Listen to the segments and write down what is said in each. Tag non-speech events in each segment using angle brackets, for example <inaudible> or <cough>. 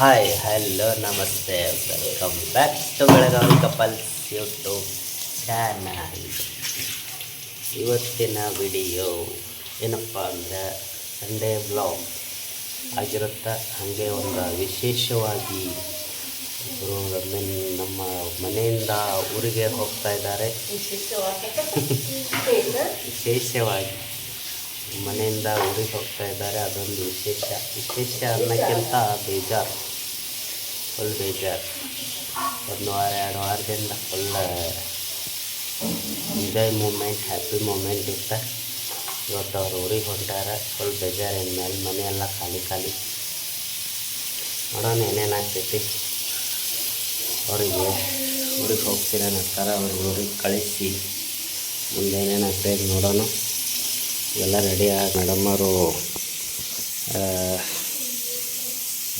Hi hello namaste welcome back to Belagavi couples YouTube channel ಇವತ್ತಿನ video ಏನಪ್ಪ ಅಂದರೆ Sunday blog ಆಗಿರುತ್ತೆ. ಹಾಗೆ ಒಂದು ವಿಶೇಷವಾಗಿ ಒಬ್ಬರು ನಮ್ಮ ಮನೆಯಿಂದ ಊರಿಗೆ ಹೋಗ್ತಾ ಇದ್ದಾರೆ. ವಿಶೇಷವಾಗಿ ಮನೆಯಿಂದ ಊರಿಗೆ ಹೋಗ್ತಾ ಇದ್ದಾರೆ. ಅದೊಂದು ವಿಶೇಷ. ವಿಶೇಷ ಅನ್ನೋಕ್ಕಿಂತ ಬೇಜಾರು. ಫುಲ್ ಬೇಜಾರು ಒಂದು ವಾರ, ಎರಡು ವಾರದಿಂದ full enjoy moment happy moment ಇತ್ತು. ಇವತ್ತು ಅವ್ರು ಊರಿಗೆ ಹೊಂಟಾರ ಫುಲ್ ಬೇಜಾರಿನ ಮೇಲೆ ಮನೆಯೆಲ್ಲ ಖಾಲಿ ಖಾಲಿ. ನೋಡೋಣ ಏನೇನಾಗ್ತೈತಿ ಅವರಿಗೆ ಊರಿಗೆ ಹೋಗ್ತೀರ ಅಂತಾರೆ ಅವ್ರಿಗೆ ಊರಿಗೆ ಕಳಿಸಿ. ಮುಂದೆ ಏನೇನು ಆಗ್ತೈತೆ ನೋಡೋಣ. ಎಲ್ಲ ರೆಡಿ ಮೇಡಮ್ಮರು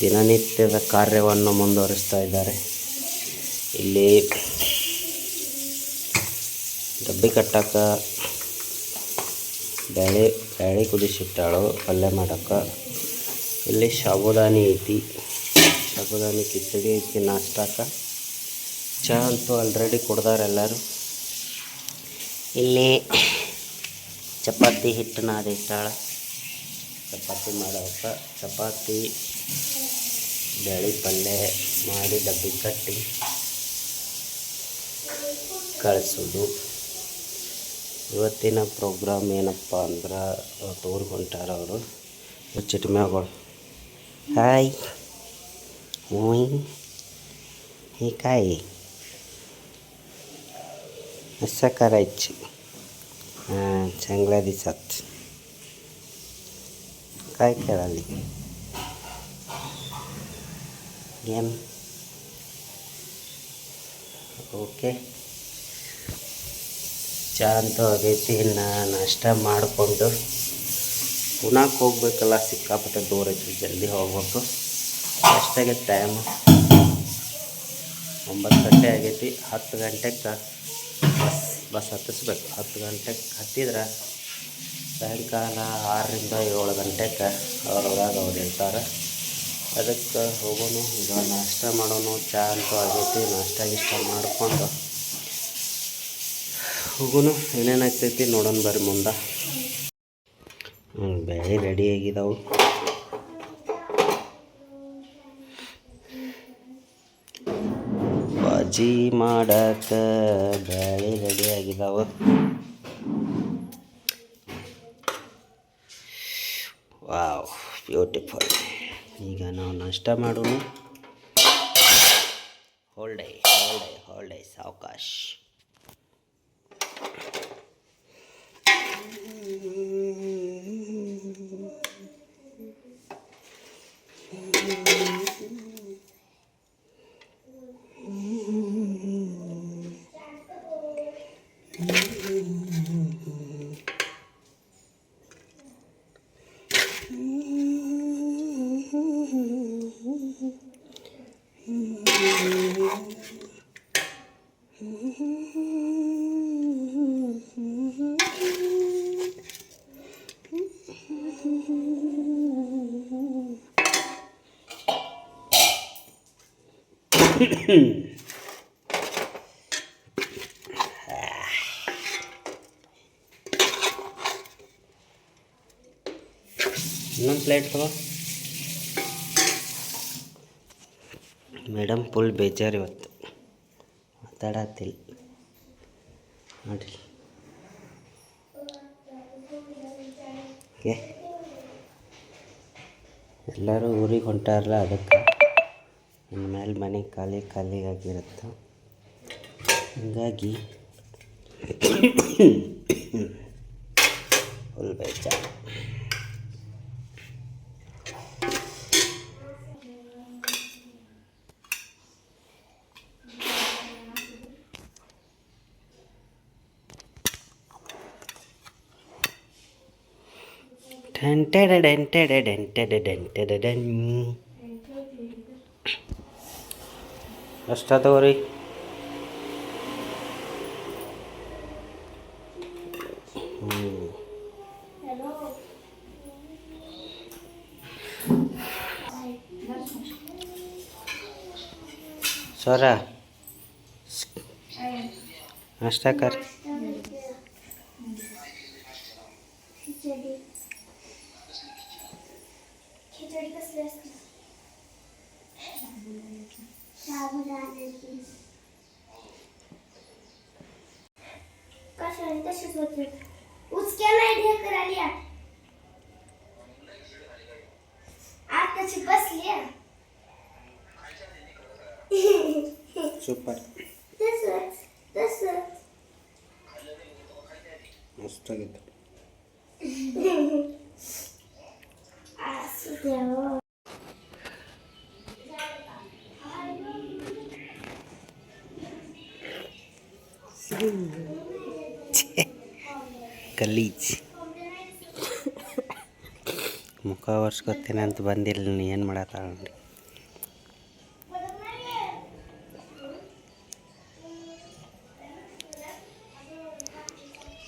ದಿನನಿತ್ಯದ ಕಾರ್ಯವನ್ನು ಮುಂದುವರಿಸ್ತಾ ಇದ್ದಾರೆ. ಇಲ್ಲಿ ಡಬ್ಬಿ ಕಟ್ಟಕ್ಕೆ ಬೇಳೆ ಬೇಳೆ ಕುದಿಸಿಟ್ಟಾಳು, ಪಲ್ಯ ಮಾಡಕ್ಕೆ ಇಲ್ಲಿ ಸಾಬುದಾನಿ ಐತಿ. ಸಾಬುದಾನಿ, ಕಿಚಡಿ ಐತಿ ನಾಷ್ಟಾಕ ಚಹಾ ಅಂತೂ ಆಲ್ರೆಡಿ ಎಲ್ಲರೂ. ಇಲ್ಲಿ ಚಪಾತಿ ಹಿಟ್ಟು ನಾದಿಟ್ಟಾಳ ಚಪಾತಿ ಮಾಡಕ್ಕೆ ಚಪಾತಿ ಬೆಳಿ ಪಲ್ಲೆ ಮಾಡಿ ಡಬ್ಬಿ ಕಟ್ಟಿ ಕಳಿಸೋದು. ಇವತ್ತಿನ ಪ್ರೋಗ್ರಾಮ್ ಏನಪ್ಪ ಅಂದ್ರೆ ಟೂರ್ ಹೊಂಟಾರ ಅವರು. ಚಿಟ್ಮ್ಯಾಗಳು ಹಾಯ್ ಹೂಯ್. ಈ ಕಾಯಿ ಸಕಾರ ಇಚ್ಚಿ. ಹಾಂ ಚಂಗ್ಲ ದಿಸತ್ ಕಾಯಿ ಕೇಳಲಿ गेम ಓಕೆ ಚಾ ಆಗೈತಿ ಇನ್ನು ನಾಷ್ಟ ಮಾಡಿಕೊಂಡು ಪುನಃ ಹೋಗ್ಬೇಕಲ್ಲ, ಸಿಕ್ಕಾಪಟ್ಟೆ ದೂರ ಐತಿ ಜಲ್ದಿ ಹೋಗ್ಬೇಕು. ಎಷ್ಟಾಗೈತೆ ಟೈಮ್ ಒಂಬತ್ತು ಗಂಟೆ ಆಗೈತಿ. ಹತ್ತು ಗಂಟೆಗೆ ಬಸ್ ಬಸ್ ಹತ್ತಿಸ್ಬೇಕು. ಹತ್ತು ಗಂಟೆಗೆ ಹತ್ತಿದ್ರೆ ಸಾಯಂಕಾಲ ಆರರಿಂದ ಏಳು ಗಂಟೆಗೆ ಅವ್ರ ಊರಾಗ ಅವ್ರು ಇರ್ತಾರೆ. ಅದಕ್ಕೆ ಹೋಗೋಣ ಈಗ ನಾಷ್ಟ ಮಾಡೋಣ ಚಾ ಅಂತೂ ಆಗೈತಿ, ನಾಷ್ಟ ಗಿಷ್ಟ ಮಾಡಿಕೊಂಡು. ಹೋಗೋನು, ಏನೇನು ಆಗ್ತೈತಿ ನೋಡೋಣ ಬರ್ರಿ ಮುಂದೆ. ಬೇಳೆ ರೆಡಿ ಆಗಿದಾವು. ಬಾಜಿ ಮಾಡಕ್ಕೆ ಬೇಳೆ ರೆಡಿ ಆಗಿದಾವೆ. ವಾವ್ ಬ್ಯೂಟಿಫುಲ್ ಈಗ ನಾವು ನಾಷ್ಟ ಮಾಡೋಣ. ಹೋಲ್ಡೈ ಹೋಲ್ಡೈ ಹೋಲ್ಡೈ ಸಾವಕಾಶ್. ಇನ್ನೊಂದು ಪ್ಲೇಟ್ ತಗೋ. ಮೇಡಮ್ ಫುಲ್ ಬೇಜಾರು ಇವತ್ತು. ಮಾತಾಡತ್ತಿಲ್ಲ. ನೋಡಿ ಎಲ್ಲರೂ ಊರಿಗೆ ಹೊಂಟಾರಲ್ಲ ಅದಕ್ಕೆ. ಇನ್ಮೇಲೆ ಮನೆ ಖಾಲಿ ಖಾಲಿಯಾಗಿರುತ್ತೆ ಹಾಗಾಗಿ ಹೀಗಾಗಿ ಫುಲ್ ಬೇಜಾರು. ಡಂಟೆ ಡೆಂಟೆ ಡೆಂಟೆ ಡೆಂಟೆ ಡೆನ್ Prestatori. Hmm. Sora. Astagfirullah. ಮಸ್ತಾಗಿತ್ತು. ಗಲೀಜ್. ಮುಖ ಒರ್ಸ್ಕೊತೇನೆ ಅಂತ ಬಂದಿಲ್ಲ ನೀ ಏನು ಮಾಡತ್ತಾಳ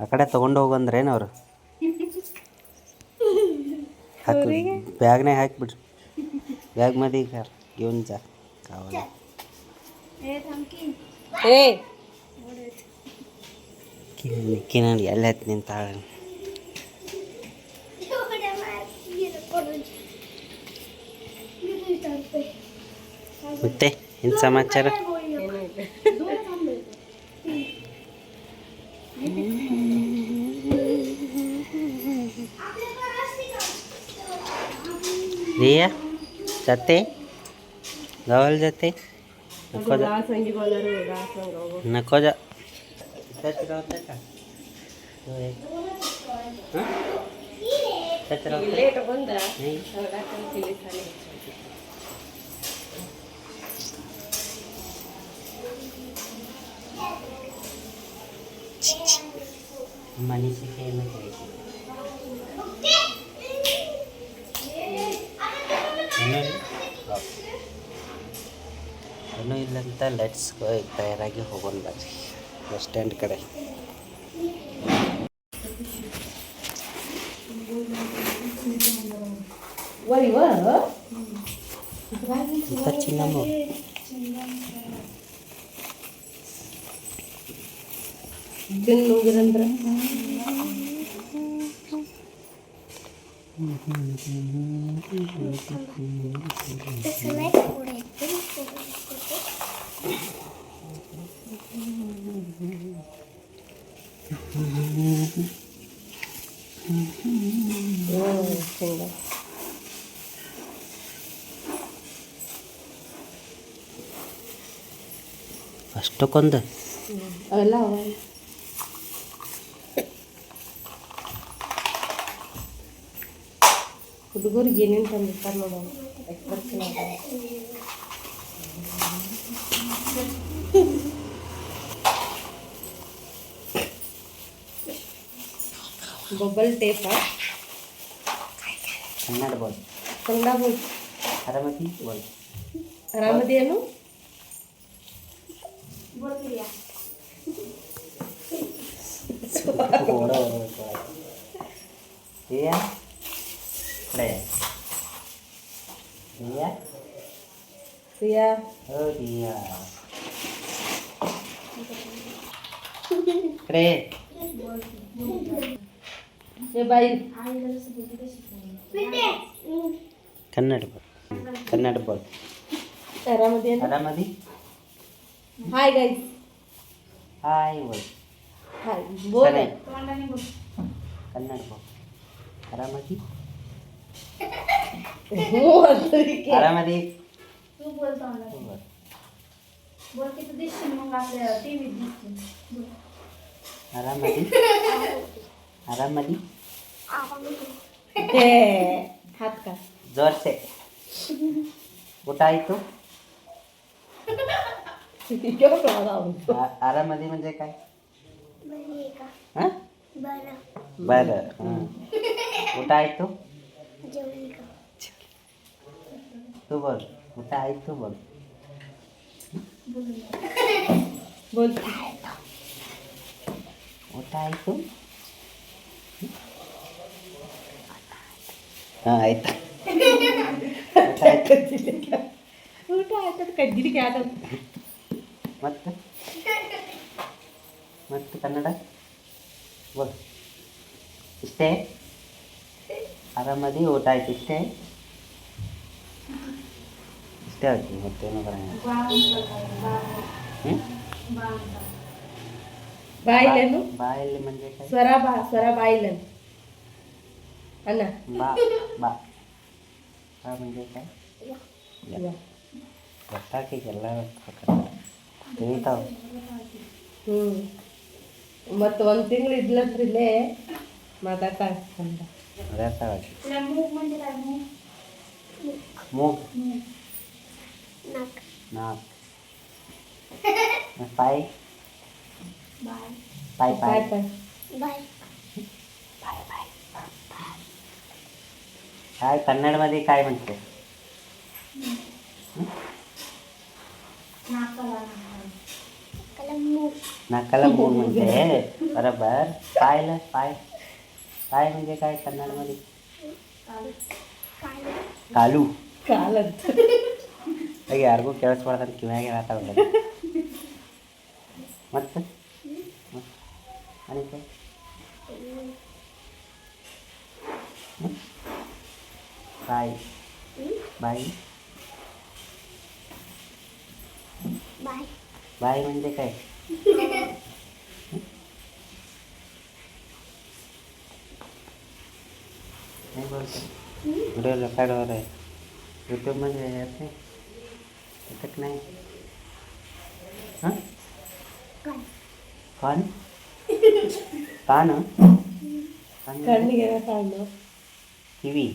ಆ ಕಡೆ ತೊಗೊಂಡು ಏನು ಅವರು? ಹಾಕಿ ಬ್ಯಾಗ್ನೇ ಹಾಕಿಬಿಡ್ರಿ ಬ್ಯಾಗ್ ಮದಿ ಇವನ್ ಜಾ ಕಾವಲ್ಲ ಕಿನ್ನಡಿ ಎಲ್ಲ ಹತ್ತಿ ನಿಂತಾಳ ಮತ್ತೆ ಏನು ಸಮಾಚಾರ? जाते गावल जाते नको जा नको जा मनीष के में ಅಂತ ಲೆಟ್ಸ್ ತಯಾರಾಗಿ ಹೋಗೋಣ ಬರ್ರಿ ಬಸ್ ಸ್ಟ್ಯಾಂಡ್ ಕಡೆ ಚಿನ್ನಮ್ಮ ಹೋಗಿರಂದ್ರೆ This is my ಅಷ್ಟಕ್ಕೊಂದು. ಅವೆಲ್ಲ ಅವ ಹುಡುಗರಿಗೆ ಏನೇನು ತಂದಿರ್ತಾರೆ ನೋಡೋಣ బొబ్బలు టేపా అరమతి అరమతి అను ಕನ್ನಡ ಬೋಲ್ ಕನ್ನಡ ಬೋಲ್ ಆರಾಮದೇನು ಆರಾಮದಿ ಹಾಯ್ ಗೈಸ್ ಹಾಯ್ ಬೋಲ್ ಹಾಯ್ ಬೋಲ್ ಸರಿ. ಕನ್ನಡ ಬೋಲ್ ಆರಾಮದಿ ಹ್ಞೂ ಅದಕ್ಕೆ ಆರಾಮದಿ तू बोलतो मला. बोल की तू दिसशील मग आपल्या टीव्हीत दिसशील ಆರಾಮದಿ ಆರಾಮದಿ हात का जोर से कुठं आहे तू आरामध्ये म्हणजे काय बर बरं हं. कुठं आहे तू तू बोल कुठं आहे तू बोल बोल कुठं आहे तू ಹಾಂ ಆಯ್ತು. ಊಟ ಆಯ್ತದ ಕಜ್ಜಿಗೆ ಆದ ಮತ್ತೆ? ಮತ್ತೆ ಕನ್ನಡ? ಬಸ್ ಇಷ್ಟೇ? ಆರಾಮದಿ ಊಟ ಆಯ್ತು ಇಷ್ಟೇ? ಇಷ್ಟೇ ಆಯ್ತು ಮತ್ತೇನು ಬರೋಣ? ಹ್ಞೂ ಬಾಯಿಲೇನು? ಬಾಯಲ್ಲಿ ಮಂಜೆ ಸ್ವರ ಬಾ ಸ್ವರ ಬಾಯಿಲೇನು. ಅಣ್ಣ बा बा बा म्हणजे काय ಗೊತ್ತಾಕಿಗೆಲ್ಲ ತಿಳಿತಾವ ಹ್ಞೂ ಮತ್ತು ಒಂದು ತಿಂಗಳು ಇದ್ಲಂದ್ರೆ ಇಲ್ಲೇ ಮಾತಾಡ್ತಾ ಕನ್ನಡ ಅರ್ಥ तुला मूग म्हणजे काय मूग ಮೂಗ್ मूग ನಾಲ್ಕು पाय बाय पाय पाय ಬಾಯ್ ಬಾಯ್ काय कन्नडमध्ये काय म्हणते नाकाला नाकाला मूग <laughs> म्हणते बरोबर पायला पाय पाय म्हणजे काय कन्नडमध्ये कालू ಕಾಲಂತ ಈಗ ಯಾರಿಗೂ ಕೇಳಿಸ್ಬಾರ್ದಂತ ಕಿವ್ಯಾಗೆ ಮಾತಾಡೋದು ಮತ್ತು ಅನಿಕೆ Bye. Hmm? Bye. Bye. म्हणजे काय नाही बोलतो व्हिडिओ रेकॉर्डवर आहे यूट्यूबमध्ये येत नाही येतक नाही हाँ कान कान कान ಕಿವಿ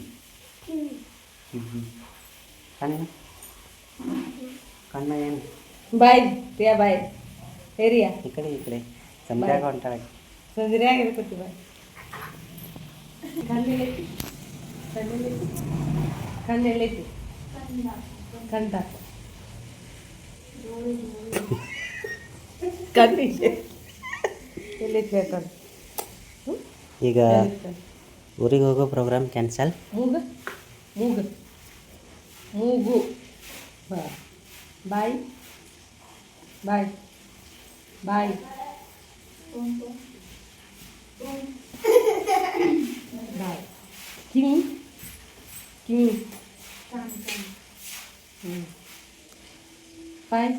ಕಣ್ಣು ಕಣ್ಣ ಏನು ಬಾಯ್ ರಿಯಾ ಬಾಯ್. ಏರಿಯಾ? ಈ ಕಡೆ ಈ ಕಡೆ. ಸಂಧ್ಯಾಗ ಹೊಂಟಾಳೆ. ಸಂದಿರಿಯಾಗಿ ಕೂತಿ ಬಾಯ್. ಕಣ್ಣೆಲ್ಲೈತಿ ಕಣ್ಣೆಲ್ಲೈತಿ ಕಣ್ಣೆಲ್ಲೈತಿ ಕಂದ ಕಣ್ಣಿಗೆ ಎಲ್ಲೈತಿ ಬೇಕಾದ್ರೆ ಈಗ ಊರಿಗೆ ಹೋಗೋ ಪ್ರೋಗ್ರಾಮ್ ಕ್ಯಾನ್ಸಲ್ ಮೂಗು ಮೂಗು ಮೂಗು ಬಾ ಬಾಯ್ ಬಾಯ್ ಬಾಯ್. ಬಾಯ್. ಕಿವಿ ಕಿವಿ. ಹ್ಞೂ ಬಾಯ್.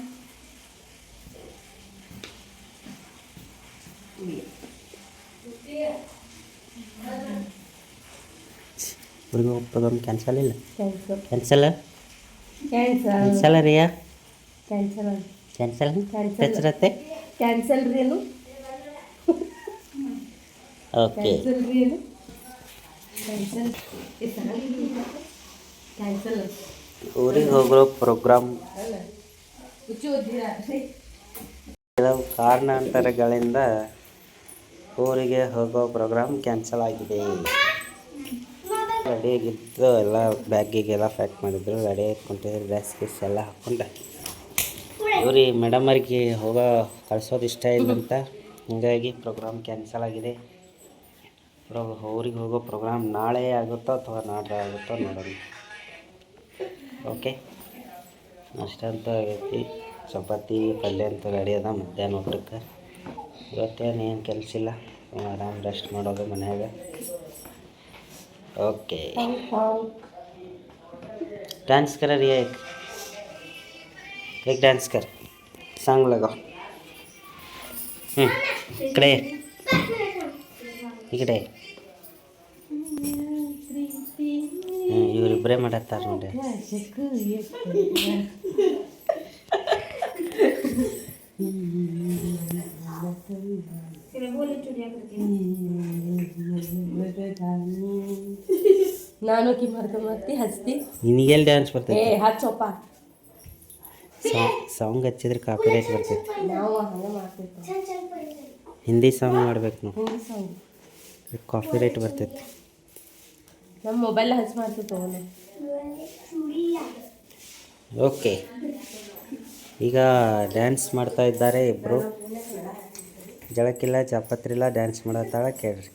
ಹೋಗೋ ಪ್ರೋಗ್ರಾಮ್ ಕ್ಯಾನ್ಸಲ್ ಇಲ್ಲ. ಕ್ಯಾನ್ಸಲ್ ಕ್ಯಾನ್ಸಲ್ ಕ್ಯಾನ್ಸಲ್ ರೀಯಾ ಕ್ಯಾನ್ಸಲ್ ಕ್ಯಾನ್ಸಲ್. ಹೆಸರತ್ತೆ ಕ್ಯಾನ್ಸಲ್ ರೀ ಓಕೆ ಕ್ಯಾನ್ಸಲ್ ರೀ ಊರಿಗೆ ಹೋಗೋ ಪ್ರೋಗ್ರಾಮ್ ಕೆಲವು ಕಾರಣಾಂತರಗಳಿಂದ ಊರಿಗೆ ಹೋಗೋ ಪ್ರೋಗ್ರಾಮ್ ಕ್ಯಾನ್ಸಲ್ ಆಗಿದೆ. ರೆಡಿಯಾಗಿದ್ದು ಎಲ್ಲ ಬ್ಯಾಗಿಗೆಲ್ಲ ಪ್ಯಾಕ್ ಮಾಡಿದ್ರು, ರೆಡಿ ಕುಂತಿದ್ರು ಡ್ರೆಸ್ ಗಿಸ್ ಎಲ್ಲ ಹಾಕ್ಕೊಂಡು. ಮೇಡಮ್ ಅವ್ರಿಗೆ ಹೋಗೋ, ಕಳ್ಸೋದು ಇಷ್ಟ ಇಲ್ಲ ಅಂತ. ಹೀಗಾಗಿ ಪ್ರೋಗ್ರಾಮ್ ಕ್ಯಾನ್ಸಲ್ ಆಗಿದೆ. ಊರಿಗೆ ಹೋಗೋ ಪ್ರೋಗ್ರಾಮ್ ನಾಳೆ ಆಗುತ್ತೋ ಅಥವಾ ನಾಡ್ದು ಆಗುತ್ತೋ ನೋಡೋಣ. ಓಕೆ ಅಷ್ಟ ಅಂತ ಆಗೈತಿ ಚಪಾತಿ, ಪಲ್ಯ ಅಂತ ರೆಡಿ ಅದ, ಮಧ್ಯಾಹ್ನ ಊಟಕ್ಕೆ. ಇವತ್ತೇನು ಏನು ಕೆಲಸ ಇಲ್ಲ. ಆರಾಮ್ ರೆಸ್ಟ್ ಮಾಡೋದು ಮನ್ಯಾಗ. ಓಕೆ डांस कर रही है एक एक डांस कर सांग लगाओ हम्म, इकडे इकडे ಹ್ಞೂ ಇವರಿಬ್ಬರೇ ಮಾಡತ್ತಾರ ನೋಡಿ तिला ನಾನು ಕಿ ಮಾಡ್ಕೊಂಡ್ ಬರ್ತಿ ಹಚ್ತಿ. ನಿನಗೆಲ್ಲಿ ಡ್ಯಾನ್ಸ್ ಏ ಬರ್ತೈತೆ ಹಚ್ಚಪ್ಪ ಸಾಂಗ್ ಸಾಂಗ್ ಹಚ್ಚಿದ್ರೆ ಕಾಪಿರೈಟ್ ಬರ್ತೈತಿ. ನಾವು ಹಂಗೆ ಮಾಡ್ತಿರ್ತೀವಿ ಹಿಂದಿ ಸಾಂಗ್ ಮಾಡ್ಬೇಕು ನಾವು. ಹಿಂದಿ ಸಾಂಗ್ ಕಾಪಿರೈಟ್ ಬರ್ತೈತಿ. ನಮ್ಮ ಮೊಬೈಲ್ ಹಚ್ಚಿ ಮಾಡ್ತಿರ್ತೇವೆ ಓಕೆ ಈಗ ಡ್ಯಾನ್ಸ್ ಮಾಡ್ತಾ ಇದ್ದಾರೆ ಇಬ್ಬರು ಜಳಕ್ಕಿಲ್ಲ ಚಾಪತ್ರಿಲ್ಲ ಡ್ಯಾನ್ಸ್ ಮಾಡತ್ತಾಳ ಕೇಳ್ರಿ.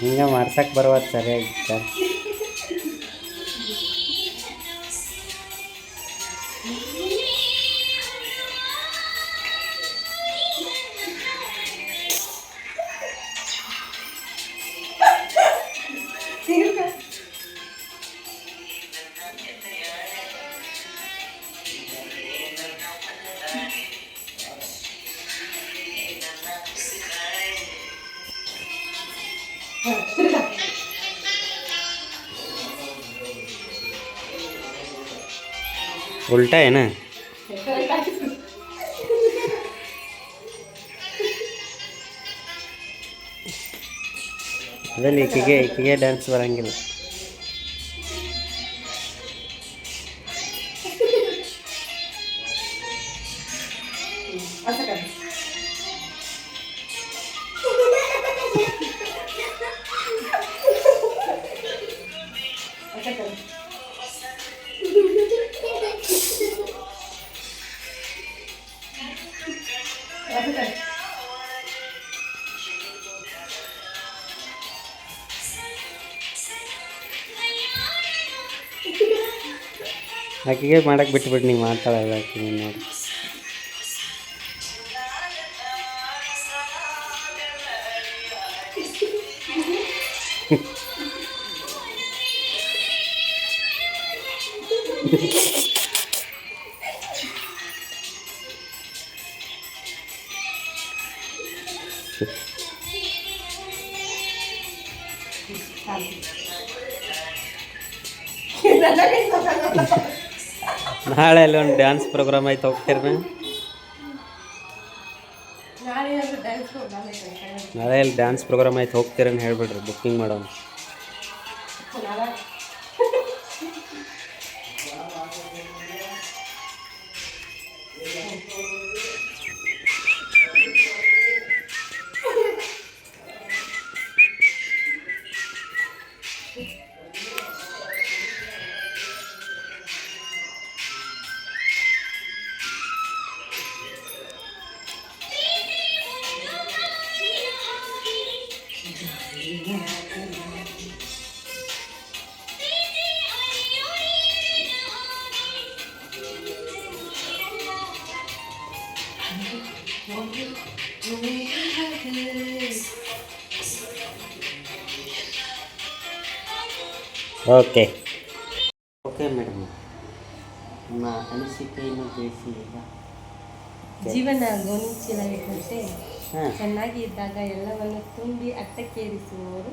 ಹಿಂಗೆ ಮಾಡ್ಸಕ್ಕೆ ಬರುವತ್ತು ಸರಿಯಾಗಿ ಉಲ್ಟಾ ಏನ? ಅದಲ್ಲಿ ಈಕೆಗೆ ಈಕೆಗೆ ಡ್ಯಾನ್ಸ್ ಬರಂಗಿಲ್ಲ. ಆಕೆಗೆ ಮಾಡಕ್ಕೆ ಬಿಟ್ಬಿಟ್ಟು ನೀವು ಮಾಡ್ತಾಳಲ್ಲ ಆಕೆ ನೋಡಿ ನಾಳೆ ಅಲ್ಲಿ ಒಂದು ಡ್ಯಾನ್ಸ್ ಪ್ರೋಗ್ರಾಮ್ ಆಯ್ತು ಹೋಗ್ತೀರಿ ನಾಳೆ ಅಲ್ಲಿ ಡ್ಯಾನ್ಸ್ ಪ್ರೋಗ್ರಾಮ್ ಆಯ್ತು ಹೋಗ್ತೀರని ಹೇಳ್ಬಿಡ್ರಿ ಬುಕ್ಕಿಂಗ್ ಮಾಡೋಣ. ಓಕೆ. Okay madam. ನಿಮ್ಮ ಅನಿಸಿಕೆಯನ್ನು ತಿಳಿಸಿ ಈಗ. ಜೀವನ ಗೋಣಿಚೀಲವಿದ್ದಂತೆ ಚೆನ್ನಾಗಿ ಇದ್ದಾಗ ಎಲ್ಲವನ್ನು ತುಂಬಿ ಅಟ್ಟಕ್ಕೇರಿಸುವವರು.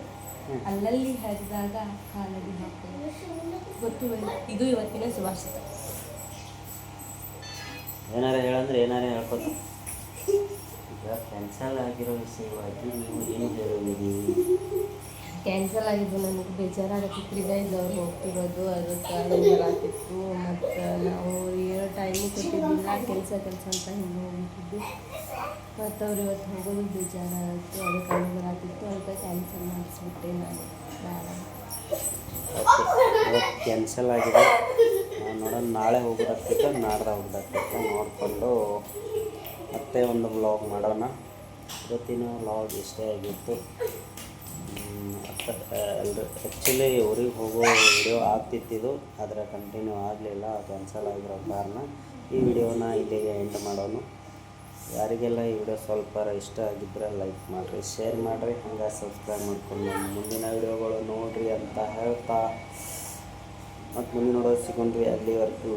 ಅಲ್ಲಲ್ಲಿ ಹರಿದಾಗ ಕಾಲಲ್ಲಿ ಗೊತ್ತು ಇದು ಇವತ್ತಿನ ಸುಭಾಷಿತ ಏನಾರ ಹೇಳಂದ್ರೆ ಏನಾರ ಹೇಳ್ಕೊತ ಈಗ ಕ್ಯಾನ್ಸಲ್ ಆಗಿರೋ ವಿಷಯವಾಗಿ ನೀವು ಏನು ಹೇಳುವಿರಿ? ಕ್ಯಾನ್ಸಲ್ ಆಗಿದ್ದು ನನಗೆ ಬೇಜಾರಾಗತ್ತಿತ್ತು ಗೈಸ್ ಅವ್ರು ಹೋಗ್ತಿರೋದು ಅದಕ್ಕೆ ಬೇಜಾರಾಗ್ತಿತ್ತು ಮತ್ತು, ನಾವು ಏನೋ ಟೈಮು ಕೊಟ್ಟಿದ್ದಿಲ್ಲ. ಕೆಲಸ ಕೆಲಸ ಅಂತ ಹಿಂಗೆ ಹೋಗ್ತಿದ್ದು ಮತ್ತು ಅವ್ರು ಇವತ್ತು ಹೋಗೋದು ಬೇಜಾರಾಗಿತ್ತು. ಅದಕ್ಕೆ ಬೇಜಾರಾಗ್ತಿತ್ತು ಅದಕ್ಕೆ ಕ್ಯಾನ್ಸಲ್ ಮಾಡಿಸ್ಬಿಟ್ಟೆ ನಾನು. ಬೇಡ. ಕ್ಯಾನ್ಸಲ್ ಆಗಿದೆ. ನೋಡೋಣ. ನಾಳೆ ಹೋಗ್ಬಿಡತ್ತ ನಾಡ್ದ ಹೋಗ್ಬಿಡತ್ತ ನೋಡಿಕೊಂಡು. ಮತ್ತೆ ಒಂದು ವ್ಲಾಗ್ ಮಾಡೋಣ. ಇವತ್ತಿನ ವ್ಲಾಗ್ ಇಷ್ಟೇ ಆಗಿತ್ತು. ಆ್ಯಕ್ಚುಲಿ ಊರಿಗೆ ಹೋಗೋ ವಿಡಿಯೋ ಆಗ್ತಿತ್ತಿದ್ದು ಆದರೆ ಕಂಟಿನ್ಯೂ ಆಗಲಿಲ್ಲ ಕ್ಯಾನ್ಸಲ್ ಆಗಿರೋ ಕಾರಣ ಈ ವಿಡಿಯೋನ ಇಲ್ಲಿಗೆ ಎಂಡ್ ಮಾಡೋಣ ಯಾರಿಗೆಲ್ಲ ಈ ವಿಡಿಯೋ ಸ್ವಲ್ಪ ಇಷ್ಟ ಆಗಿದ್ದರೆ ಲೈಕ್ ಮಾಡಿರಿ ಶೇರ್ ಮಾಡಿರಿ, ಹಂಗೆ ಸಬ್ಸ್ಕ್ರೈಬ್ ಮಾಡ್ಕೊಂಡು ಮುಂದಿನ ವಿಡಿಯೋಗಳು ನೋಡಿರಿ ಅಂತ ಹೇಳ್ತಾ. ಮತ್ತು ಮುಂದೆ ನೋಡೋದು ಸಿಗೊಂಡ್ರಿ ಅಲ್ಲಿವರೆಗೂ.